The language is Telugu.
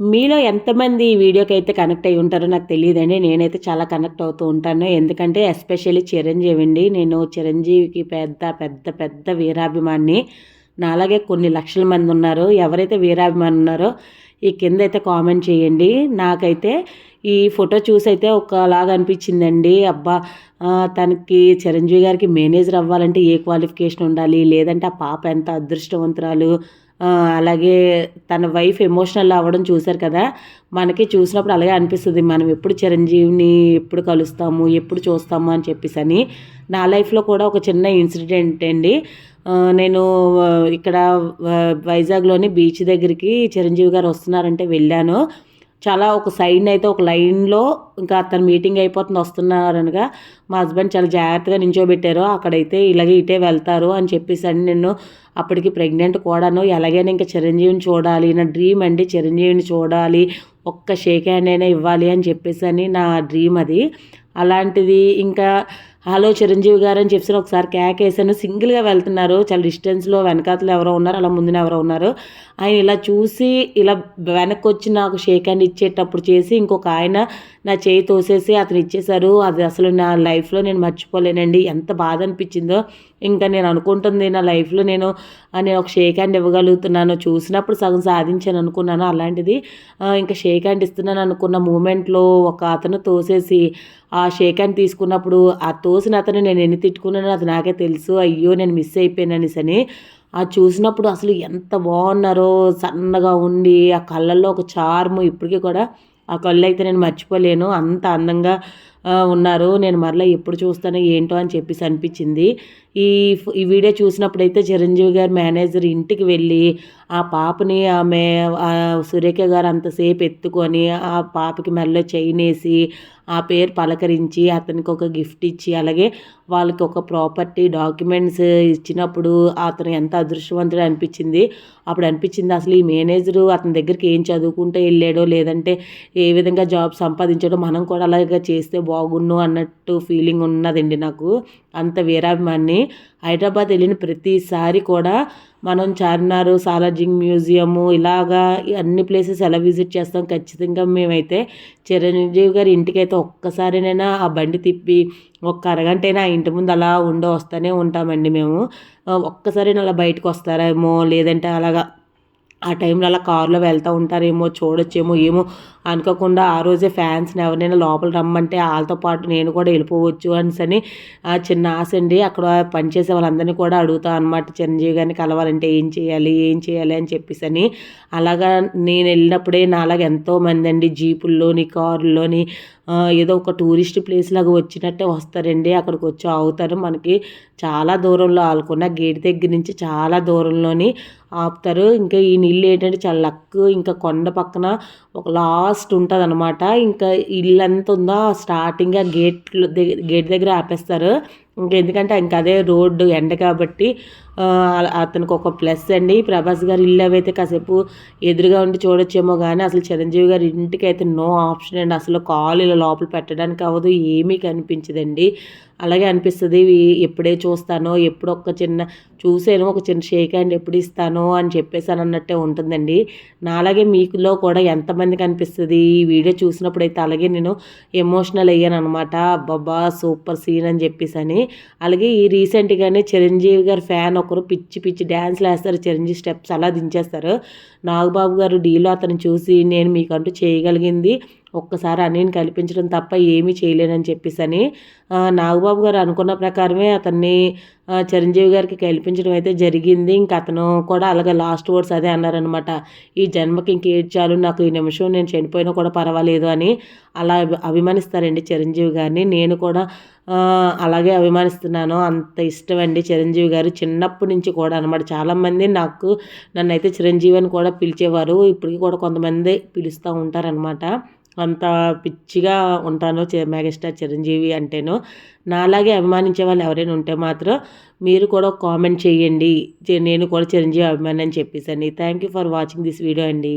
మీలో ఎంతమంది ఈ వీడియోకి అయితే కనెక్ట్ అయ్యి ఉంటారో నాకు తెలియదండి. నేనైతే చాలా కనెక్ట్ అవుతూ ఉంటాను. ఎందుకంటే ఎస్పెషల్లీ చిరంజీవి అండి నేను చిరంజీవికి పెద్ద పెద్ద పెద్ద వీరాభిమాన్ని. నాలాగే కొన్ని లక్షల మంది ఉన్నారు. ఎవరైతే వీరాభిమాని ఉన్నారో ఈ కింద అయితే కామెంట్ చేయండి. నాకైతే ఈ ఫోటో చూసి అయితే ఒకలాగా అనిపించిందండి. అబ్బా తనకి చిరంజీవి గారికి మేనేజర్ అవ్వాలంటే ఏ క్వాలిఫికేషన్ ఉండాలి? లేదంటే ఆ పాప ఎంత అదృష్టవంతురాలు? అలాగే తన వైఫ్ ఎమోషనల్ అవ్వడం చూశారు కదా మనకి చూసినప్పుడు అలాగే అనిపిస్తుంది మనం ఎప్పుడు చిరంజీవిని ఎప్పుడు కలుస్తాము ఎప్పుడు చూస్తాము అని చెప్పేసి అని. నా లైఫ్లో కూడా ఒక చిన్న ఇన్సిడెంట్ అండి. నేను ఇక్కడ వైజాగ్లోని బీచ్ దగ్గరికి చిరంజీవి గారు వస్తున్నారంటే వెళ్ళాను. చాలా ఒక సైడ్ అయితే ఒక లైన్లో ఇంకా అతను మీటింగ్ అయిపోతుంది వస్తున్నారనగా మా హస్బెండ్ చాలా జాగ్రత్తగా నించోబెట్టారు అక్కడైతే ఇలాగే ఇటే వెళ్తారు అని చెప్పేసి అని నేను అప్పటికి ప్రెగ్నెంట్ కూడాను ఎలాగైనా ఇంకా చిరంజీవిని చూడాలి నా డ్రీమ్ అండి చిరంజీవిని చూడాలి ఒక్క షేక్ హ్యాండ్ అయినా ఇవ్వాలి అని చెప్పేసి అని నా డ్రీమ్ అది. అలాంటిది ఇంకా హలో చిరంజీవి గారు అని చెప్పి ఒకసారి క్యాక్ వేసాను సింగిల్గా వెళ్తున్నారు. చాలా డిస్టెన్స్లో వెనకాతలు ఎవరో ఉన్నారు అలా ముందున ఎవరో ఉన్నారు. ఆయన ఇలా చూసి ఇలా వెనక్కి వచ్చి నాకు షేక్ హ్యాండ్ ఇచ్చేటప్పుడు చేసి ఇంకొక ఆయన నా చేయి తోసేసి అతను ఇచ్చేశారు. అది అసలు నా లైఫ్లో నేను మర్చిపోలేనండి. ఎంత బాధ అనిపించిందో. ఇంకా నేను అనుకుంటుంది నా లైఫ్లో నేను నేను ఒక షేక్ హ్యాండ్ ఇవ్వగలుగుతున్నాను. చూసినప్పుడు సగం సాధించాను అనుకున్నాను అలాంటిది. ఇంకా షేక్ హ్యాండ్ ఇస్తున్నాను అనుకున్న మూమెంట్లో ఒక అతను తోసేసి ఆ షేక్ హ్యాండ్ తీసుకున్నప్పుడు ఆ తో చూసిన అతను నేను ఎన్ని తిట్టుకున్నానో అది నాకే తెలుసు. అయ్యో నేను మిస్ అయిపోయాను అని. ఆ చూసినప్పుడు అసలు ఎంత బాగున్నారో సన్నగా ఉండి ఆ కళ్ళల్లో ఒక చార్ము ఇప్పటికీ కూడా ఆ కళ్ళు అయితే నేను మర్చిపోలేను. అంత అందంగా ఉన్నారు. నేను మరలా ఎప్పుడు చూస్తానో ఏంటో అని చెప్పేసి అనిపించింది. ఈ ఈ వీడియో చూసినప్పుడైతే చిరంజీవి గారు మేనేజర్ ఇంటికి వెళ్ళి ఆ పాపని ఆమె సురేఖ గారు అంతసేపు ఎత్తుకొని ఆ పాపకి మెల్ల చైన్ వేసి ఆ పేరు పలకరించి అతనికి ఒక గిఫ్ట్ ఇచ్చి అలాగే వాళ్ళకి ఒక ప్రాపర్టీ డాక్యుమెంట్స్ ఇచ్చినప్పుడు అతను ఎంత అదృష్టవంతుడు అనిపించింది. అప్పుడు అనిపించింది అసలు ఈ మేనేజరు అతని దగ్గరికి ఏం చదువుకుంటూ వెళ్ళాడో లేదంటే ఏ విధంగా జాబ్ సంపాదించాడో మనం కూడా అలాగే చేస్తే బాగున్ను అన్నట్టు ఫీలింగ్ ఉన్నదండి నాకు. అంత వీరాభిమాన్ని హైదరాబాద్ వెళ్ళిన ప్రతిసారి కూడా మనం చార్మినార్ సాలార్జింగ్ మ్యూజియము ఇలాగా అన్ని ప్లేసెస్ ఎలా విజిట్ చేస్తాం ఖచ్చితంగా మేమైతే చిరంజీవి గారి ఇంటికైతే ఒక్కసారినైనా ఆ బండి తిప్పి ఒక్క అరగంట అయినా ఆ ఇంటి ముందు అలా ఉండి వస్తూనే ఉంటామండి మేము. ఒక్కసారి అలా బయటకు వస్తారేమో లేదంటే అలాగా ఆ టైంలో అలా కారులో వెళ్తూ ఉంటారేమో చూడొచ్చేమో ఏమో అనుకోకుండా ఆ రోజే ఫ్యాన్స్ని ఎవరినైనా లోపల రమ్మంటే వాళ్ళతో పాటు నేను కూడా వెళ్ళిపోవచ్చు అని చిన్న ఆశ అండి. అక్కడ పనిచేసే వాళ్ళందరినీ కూడా అడుగుతా అనమాట చిరంజీవి గారిని కలవాలంటే ఏం చేయాలి ఏం చేయాలి? అని చెప్పేసి అని అలాగా నేను వెళ్ళినప్పుడే నాలాగా ఎంతోమంది అండి జీపుల్లోని కారుల్లోని ఏదో ఒక టూరిస్ట్ ప్లేస్ లాగా వచ్చినట్టే వస్తారండి. అక్కడికి వచ్చి ఆగుతారు. మనకి చాలా దూరంలో ఆలుకున్న గేట్ దగ్గర నుంచి చాలా దూరంలోని ఆపుతారు. ఇంకా ఈ నీళ్ళు ఏంటంటే చాలా లక్ ఇంకా కొండ పక్కన ఒక లాస్ట్ ఉంటుంది అనమాట ఇంకా ఇల్లు ఎంత ఉందో స్టార్టింగ్ ఆ గేట్ గేట్ దగ్గర ఆపేస్తారు. ఇంకా ఎందుకంటే ఇంకా అదే రోడ్డు ఎండ కాబట్టి అతనికి ఒక ప్లస్ అండి. ప్రభాస్ గారి ఇల్లు అవైతే కాసేపు ఎదురుగా ఉండి చూడొచ్చేమో కానీ అసలు చిరంజీవి గారి ఇంటికి అయితే నో ఆప్షన్ అండి. అసలు కాలు ఇలా లోపల పెట్టడానికి అవ్వదు ఏమీ కనిపించదండి. అలాగే అనిపిస్తుంది ఎప్పుడే చూస్తానో ఎప్పుడు ఒక చిన్న చూసాను ఒక చిన్న షేక్ హ్యాండ్ ఎప్పుడు ఇస్తానో అని చెప్పేసాను అన్నట్టే ఉంటుందండి. నాలాగే మీకులో కూడా ఎంతమంది కనిపిస్తుంది ఈ వీడియో చూసినప్పుడు అయితే అలాగే నేను ఎమోషనల్ అయ్యాను అనమాట బాబా సూపర్ సీన్ అని చెప్పేసి అని అలాగే ఈ రీసెంట్గానే చిరంజీవి గారి ఫ్యాన్ ఒకరు పిచ్చి పిచ్చి డ్యాన్స్లు వేస్తారు చిరంజీవి స్టెప్స్ అలా దించేస్తారు. నాగబాబు గారు డీలో అతను చూసి నేను మీకంటూ చేయగలిగింది. ఒక్కసారి అన్నీని కల్పించడం తప్ప ఏమీ చేయలేనని చెప్పేసి అని నాగబాబు గారు అనుకున్న ప్రకారమే అతన్ని చిరంజీవి గారికి కల్పించడం అయితే జరిగింది. ఇంకా అతను కూడా అలాగే లాస్ట్ వర్డ్స్ అదే అన్నారనమాట ఈ జన్మకి ఇంకేడ్చాలు నాకు ఈ నిమిషం నేను చనిపోయినా కూడా పర్వాలేదు అని అలా అభిమానిస్తారండి చిరంజీవి గారిని. నేను కూడా అలాగే అభిమానిస్తున్నాను. అంత ఇష్టం అండి చిరంజీవి గారు. చిన్నప్పటి నుంచి కూడా అనమాట చాలామంది నాకు నన్ను అయితే చిరంజీవి అని కూడా పిలిచేవారు. ఇప్పటికీ కూడా కొంతమంది పిలుస్తూ ఉంటారనమాట అంత పిచ్చిగా ఉంటాను మెగాస్టార్ చిరంజీవి అంటేను నాలాగే అభిమానించే వాళ్ళు ఎవరైనా ఉంటే మాత్రం మీరు కూడా కామెంట్ చేయండి. నేను కూడా చిరంజీవి అభిమాని అని చెప్పేసి thank you for watching this video అండి.